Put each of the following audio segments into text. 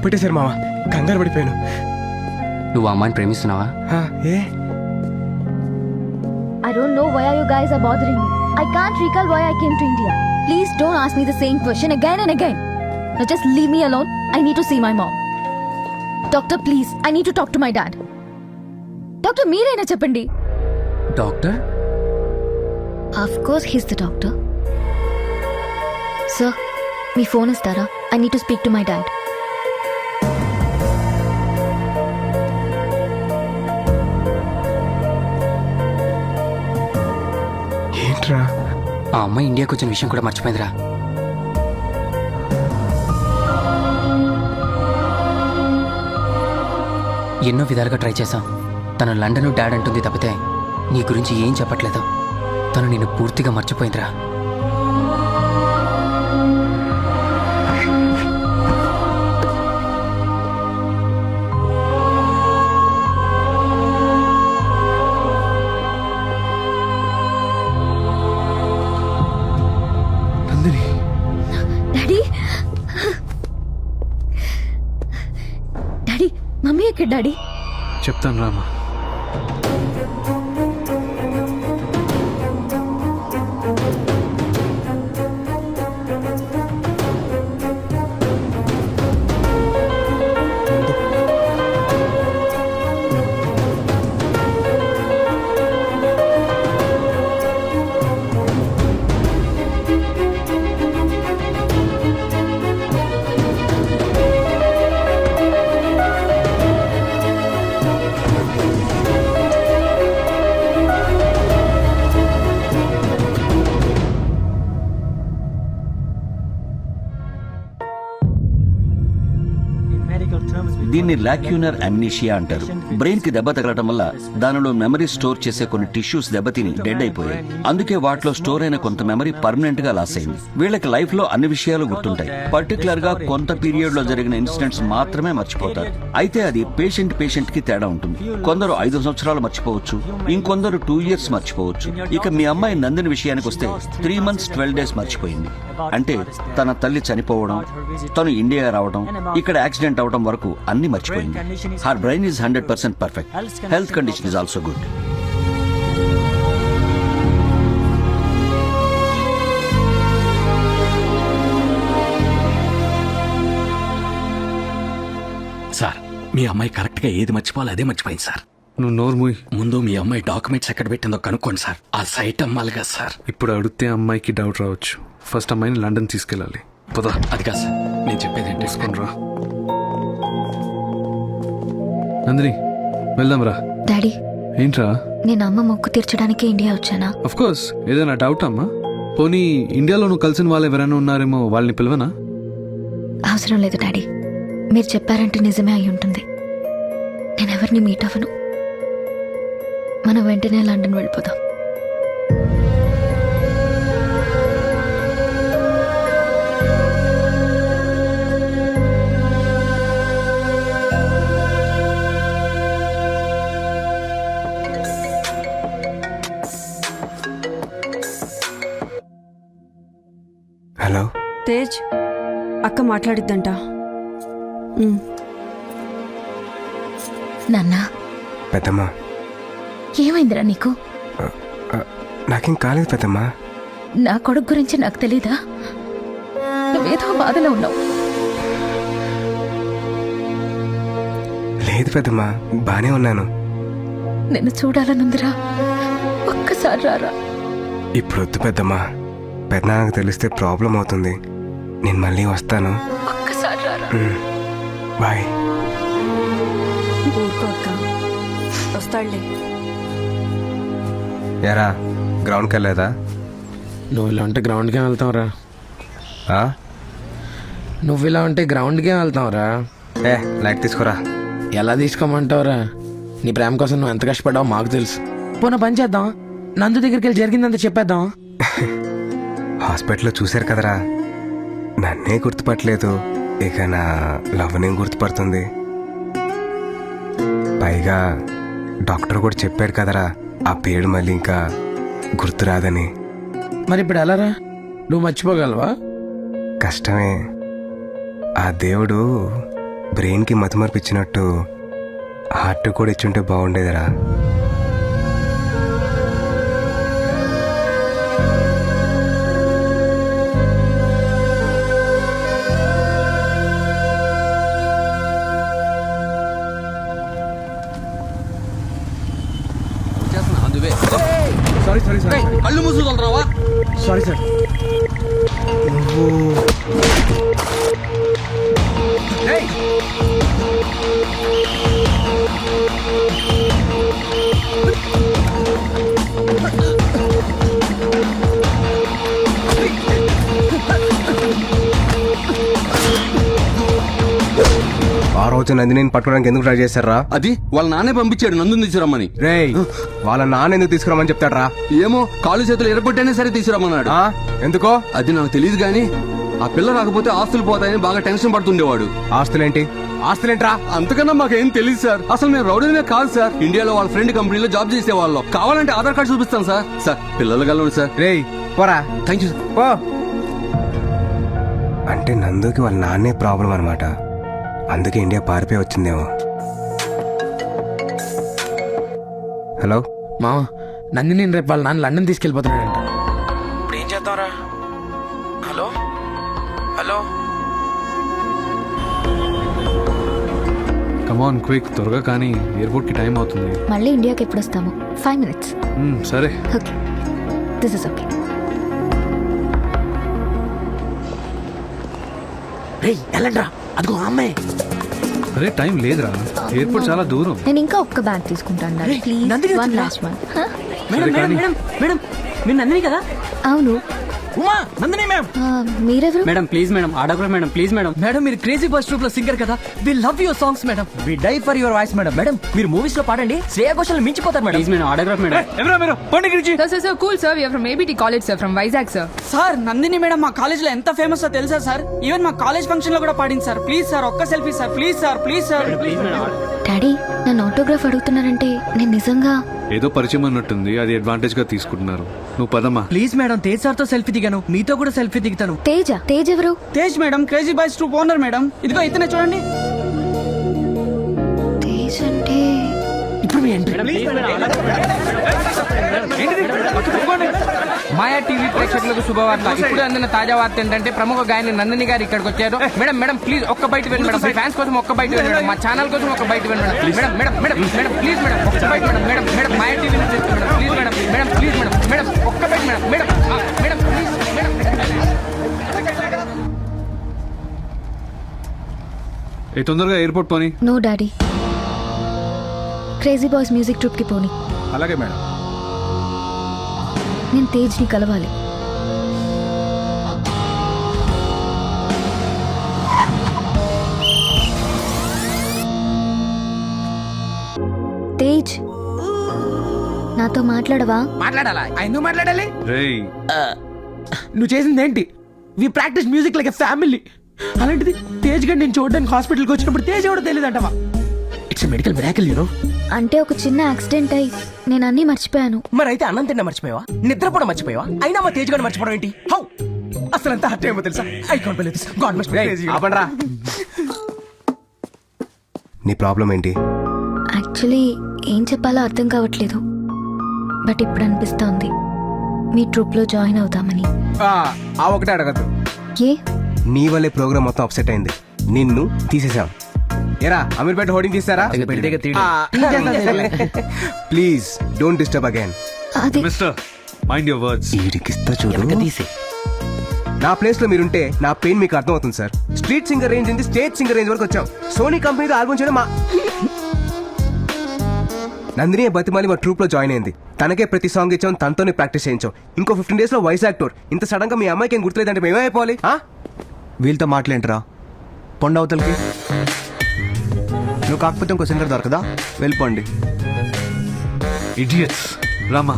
భయపెట్టేశారు మామ కంగారు పడిపోయాను నువ్వు అమ్మాయిని ప్రేమిస్తున్నావా ఆ, ఏ I don't know why you guys are bothering me. I can't recall why I came to India. Please don't ask me the same question again and again. Now just leave me alone. I need to see my mom. Doctor, please. I need to talk to my dad. Doctor మీరైనా చెప్పండి doctor of course he's the doctor sir me phone ఇస్తారా I need to speak to my dad ఆ అమ్మాయి ఇండియాకి వచ్చిన విషయం కూడా మర్చిపోయిందిరా. ఎన్నో విధాలుగా ట్రై చేశాం. తను లండన్ డాడ్ అంటుంది తప్పితే నీ గురించి ఏం చెప్పట్లేదు. తను నిన్ను పూర్తిగా మర్చిపోయిందిరా. డాడీ. చెప్తాను రామా. దీన్ని లాక్యూనర్ అమ్నీషియా అంటారు. బ్రెయిన్కి దెబ్బ తగలటం వల్ల దానిలో మెమరీ స్టోర్ చేసే కొన్ని టిష్యూస్ దెబ్బతిని డెడ్ అయిపోయాయి. అందుకే వాటిలో స్టోర్ అయిన కొంత మెమరీ పర్మనెంట్గా లాస్ అయింది. వీళ్ళకి లైఫ్లో అన్ని విషయాలు గుర్తుంటాయి. పర్టికులర్గా కొంత పీరియడ్లో జరిగిన ఇన్సిడెంట్స్ మాత్రమే మర్చిపోతారు. అయితే అది పేషెంట్ పేషెంట్కి తేడా ఉంటుంది. కొందరు ఐదు సంవత్సరాలు మర్చిపోవచ్చు. ఇంకొందరు టూ ఇయర్స్ మర్చిపోవచ్చు. ఇక మీ అమ్మాయి నందిని విషయానికి వస్తే త్రీ మంత్స్ ట్వెల్వ్ డేస్ మర్చిపోయింది. అంటే తన తల్లి చనిపోవడం తను ఇండియా రావడం ఇక్కడ యాక్సిడెంట్ అవడం వరకు అన్ని మర్చిపోయింది. Her brain is hundred percent perfect health condition is also good sir మీ అమ్మాయి కరెక్ట్గా ఏది మర్చిపోవాలి అదే మర్చిపోయింది సార్. నువ్వు నోరు మూయి. ముందు మీ అమ్మాయి డాక్యుమెంట్స్ ఎక్కడ పెట్టిందో కనుక్కోండి సార్. ఆ సైట్ అమ్మాలి కదా సార్. ఇప్పుడు అడిగితే అమ్మాయికి డౌట్ రావచ్చు. ఫస్ట్ అమ్మాయిని లండన్ తీసుకెళ్ళాలి. పదా. అది కాదు సార్ నేను చెప్పేది ఏంటి తీసుకొని రా. నందిని వెళ్దాం రా. డాడీ. ఏంట్రా? నేను అమ్మ మొక్కు తీర్చడానికి ఇండియా వచ్చానా? అఫ్ కోర్స్ ఏదైనా డౌట్ అమ్మా? పోనీ ఇండియాలో నువ్వు కలిసిన వాళ్ళు ఎవరైనా ఉన్నారేమో వాళ్ళని పిలవనా? అవసరం లేదు డాడీ. మీరు చెప్పారంటే నిజమే అయి ఉంటుంది. నేను ఎవరిని మీట్ అవ్వను. మనం వెంటనే లండన్ వెళ్ళిపోదాం. మాట్లాడిద్దంట. నాన్న. పెద్దమ్మా. ఏమైందిరా నీకు? నాకేం కాలేదు పెద్దమ్మా. నా కొడుకు గురించి నాకు తెలీదా? నువ్వేదో బాధలో ఉన్నావు. లేదు పెద్దమ్మా బానే ఉన్నాను. నిన్ను చూడాలనుందిరా. ఒక్కసారి రారా. ఇప్పుడు వద్దు పెద్దమ్మా. పెద్దనాన్నకు తెలిస్తే ప్రాబ్లం అవుతుంది నేను మళ్ళీ వస్తాను. ఒక్కసారి రారా? Um, bye. వస్తాడులే. ఎరా గ్రౌండ్కి వెళ్ళలేదా నువ్వు ఇలా ఉంటే గ్రౌండ్కే వెళ్తావురా ఆ? నువ్వు ఇలా ఉంటే గ్రౌండ్కే వెళ్తావురా ఏ లైట్ తీసుకురా. ఎలా తీసుకోమంటావురా నీ ప్రేమ కోసం నువ్వు ఎంత కష్టపడ్డావో మాకు తెలుసు. పోనీ పని చేద్దాం. నందు దగ్గరికి వెళ్ళి జరిగిందంత చెప్పేద్దాం. హాస్పిటల్లో చూశారు కదరా. నన్నే గుర్తుపట్టలేదు. ఇక నా లవ్ని గుర్తుపడుతుంది. పైగా డాక్టర్ కూడా చెప్పాడు కదరా ఆ పేరు మళ్ళీ ఇంకా గుర్తురాదని. మరి ఇప్పుడు ఎలారా నువ్వు మర్చిపోగలవా? కష్టమే. ఆ దేవుడు బ్రెయిన్కి మతిమరుపు ఇచ్చినట్టు హార్ట్ కూడా ఇచ్చుంటే బాగుండేదిరా. ఆ రోజు నందిని పట్టుకోవడానికి ఎందుకు ట్రై చేశారా అది? వాళ్ళ నాన్నే పంపించాడు నందుని తీసుకురమ్మని. రేయ్ వాళ్ళ నాన్న ఎందుకు తీసుకురామని చెప్తాడ్రా? ఏమో కాలు చేతులు ఎరగొట్టైనా సరే తీసుకురమ్మన్నాడు? ఎందుకో? అది నాకు తెలియదు కానీ ఆ పిల్ల రాకపోతే ఆస్తులు పోతాయని బాగా టెన్షన్ పడుతుండేవాడు. ఆస్తులేంటి? ఆస్తులేంట్రా? అంతకన్నా మాకేం తెలియదు సార్. అసలు మేము రౌడీనే కాదు సార్. ఇండియాలో వాళ్ళ ఫ్రెండ్ కంపెనీలో జాబ్ చేసేవాళ్ళం. కావాలంటే ఆధార్ కార్డు చూపిస్తాను సార్. సార్ పిల్లలు కలవండి సార్. రేయ్ పోరా. Thank you sir. పో. అంటే నందుకి వాళ్ళ నాన్నే ప్రాబ్లం అనమాట అందుకే ఇండియా పారిపోయి వచ్చిందేమో. హలో? మా నందిని రేపు వాళ్ళ నాన్న లండన్ తీసుకెళ్ళిపోతున్నాడంట. కమాన్ క్విక్ త్వరగా కానీ ఎయిర్పోర్ట్కి టైం అవుతుంది. మళ్ళీ ఇండియాకి ఎప్పుడు వస్తాము ఫైవ్ మినిట్స్ సరే. ఓకే దిస్ ఇస్ ఓకే రేయ్ వెళ్ళండ్రా అదిగో అమ్మాయి. అరే టైం లేదురా. ఎయిర్పోర్ట్ చాలా దూరం. నేను ఇంకా ఒక్క బ్యాగ్ తీసుకుంటాను ప్లీజ్ వన్? లాస్ట్ వన్ సరే కానీ మేడం మీరు నందిని కదా? అవును. ఉమా నందిని మ్యామ్ ఆ, మీరెవరు? మేడం ప్లీజ్ మేడం ఆడకూడదు మేడం ప్లీజ్ మేడం మేడం మీరు క్రేజీ బాయ్స్ ట్రూప్లో సింగర్ కదా. We love your songs madam we die for your voice madam madam మీరు మూవీస్లో పాడండి శ్రేయా ఘోషల్ మించిపోతారు మేడం ప్లీజ్ మేడం ఆడకూడదు madam Sir, sir, sir, cool, sir. We are from ABT College, sir, from Vizag, sir. Sir Nandini madam మా కాలేజ్లో ఎంత famous తెలుసా సార్ ఈవెన్ మా కాలేజ్ ఫంక్షన్లో కూడా పాడింది సార్ ప్లీజ్ సార్ ఒక్క selfie sir please sir please sir daddy నన్ను ఆటోగ్రాఫ్ అడుగుతున్నారంటే నేను నిజంగా ఏదో పరిచయం అన్నట్టుంది. అది అడ్వాంటేజ్గా తీసుకుంటున్నారు. నువ్వు పదమ్మా. ప్లీజ్ మేడం తేజ్ సార్తో సెల్ఫీ దిగాను. మీతో కూడా సెల్ఫీ దిగుతాను. తేజ? తేజ్ ఎవరు? Tej madam crazy boys troupe owner madam. ఇదిగో ఇతనే చూడండి. తేజ్ అంటే ఇప్పుడు మీ ఎంట్రీ మాయా టీవీ ప్రేక్షకులకు శుభవార్త. ఇప్పుడు అందిన తాజా వార్త ఏంటంటే ప్రముఖ గాయని నందిని గారు ఇక్కడికి వచ్చారు. మేడం మేడం ప్లీజ్ ఒక్క బయట వెళ్ళి మేడం. ఫ్యాన్స్ కోసం ఒక్క బయట వెళ్ళి మేడం. మా ఛానల్ కోసం ఒక్క బయట వెళ్ళి madam. Madam madam madam madam please madam. ఒక్క బయట madam madam madam Maya TV నుంచి madam. Please madam madam please madam madam ఒక్క బయట madam madam madam please madam. ఏ తొందరగా ఎయిర్పోర్ట్ పోని. No daddy crazy boys music ట్రూప్కి పోని. అలాగే మేడం. నేను తేజ్ని కలవాలి. తేజ్ నాతో మాట్లాడవా? మాట్లాడాలా? ఎందుకు మాట్లాడాలి? రేయ్. నువ్వు చేసింది ఏంటి we practice music like family అలాంటిది తేజ్ గడ్ నేను చూడడానికి హాస్పిటల్కి వచ్చినప్పుడు తేజ్ ఎవడో తెలియదు అంటవా ఇట్స్ మెడికల్ మిరాకిల్ యూనో అంటే ఒక చిన్న యాక్సిడెంట్ అయి నేను అన్నీ మర్చిపోయాను. మరి అయితే అన్నం తిన్న మర్చిపోయావా? నిద్రపోవడం మర్చిపోయావా? అయినా మా తేజ్ గారు మర్చిపోవడం ఏంటి? హౌ? అసలు ఎంత హర్ట్ ఏమో తెలుసా? I can't believe god must ఆపండ్రా. నీ ప్రాబ్లం ఏంటి? యాక్చువల్లీ ఏం చెప్పాలో అర్థం కావట్లేదు. బట్ ఇప్పుడు అనిపిస్తోంది. మీ ట్రూప్లో జాయిన్ అవుదామని. ఆ ఒకటే అడగద్దు. ఏ? నీ వల్లే ప్రోగ్రామ్ మొత్తం అప్సెట్ అయింది. నిన్ను తీసేసాం. ఎరా అమీర్పేట హోర్డింగ్ తీసారా please don't disturb again mister mind your words వీడికిస్తా చూడు. నా ప్లేస్లో మీరుంటే నా పెయిన్ మీకు అర్థమవుతుంది సార్ స్ట్రీట్ సింగర్ రేంజ్ నుంచి స్టేట్ సింగర్ రేంజ్ వరకు వచ్చాం. సోనీ కంపెనీతో ఆల్బమ్ చేయడం మా నందిని బతిమాలి మా ట్రూప్లో జాయిన్ అయింది. తనకే ప్రతి సాంగ్ ఇచ్చాం తనతోనే ప్రాక్టీస్ చేయించాం. ఇంకో ఫిఫ్టీన్ డేస్లో వైజాగ్ టూర్ ఇంత సడన్గా మీ అమ్మాయికి ఏం గుర్తులేదంటే మేమైపోవాలి ఆ? వీళ్ళతో మాట్లాంటరా పొండవతలకి? కాకపోతే ఇంకో సింగర్ దొరకదా? వెళ్ళిపోండి. Idiots Rama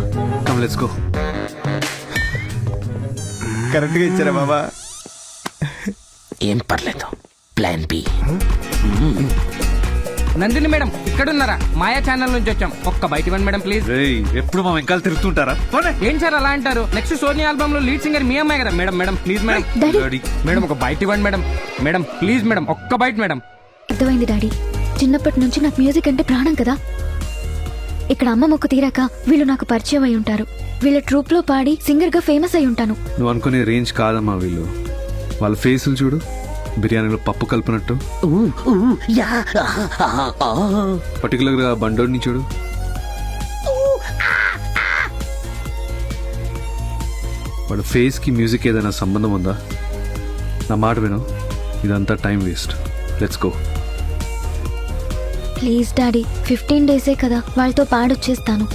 come let's go కరెక్ట్గా ఇచ్చారా బాబా? ఏం పర్లేదు. ప్లాన్ బి నందిని మేడం ఇక్కడ ఉన్నారా మాయా ఛానల్ నుంచి వచ్చాం. ఒక్క బయట ఇవ్వండి మేడం ప్లీజ్ రేయ్ ఎప్పుడు మా వెంకాల తిరుగుతుంటారా? పోనీ. ఏం సార్ అలా అంటారు? నెక్స్ట్ సోనీ ఆల్బమ్లో లీడ్ సింగర్ మీ అమ్మాయి కదా. Madam madam please madam. Daddy. Madam ఒక బయట ఇవ్వండి మేడం. మేడం ప్లీజ్ మేడం ఒక్క బయట మేడం. అర్థమైంది డాడీ. చిన్నప్పటి నుంచి నాకు మ్యూజిక్ అంటే ప్రాణం కదా. ఇక్కడ అమ్మ మొక్కు తీరాక వీళ్ళు నాకు పరిచయం అయి ఉంటారు. వీళ్ళ ట్రూప్లో పాడి సింగర్గా ఫేమస్ అయి ఉంటాను. నువ్వు అనుకునే రేంజ్ కాదమ్మా వీళ్ళు. వాళ్ళ ఫేసులు చూడు. బిర్యానీలో పప్పు కలిపినట్టు. పర్టికులర్గా బండోడిని చూడు. వాడు ఫేస్కి మ్యూజిక్ ఏదైనా సంబంధం ఉందా? నా మాట విను. ఇదంతా time waste let's go please daddy fifteen డేసే కదా వాళ్ళతో పాడొచ్చేస్తాను.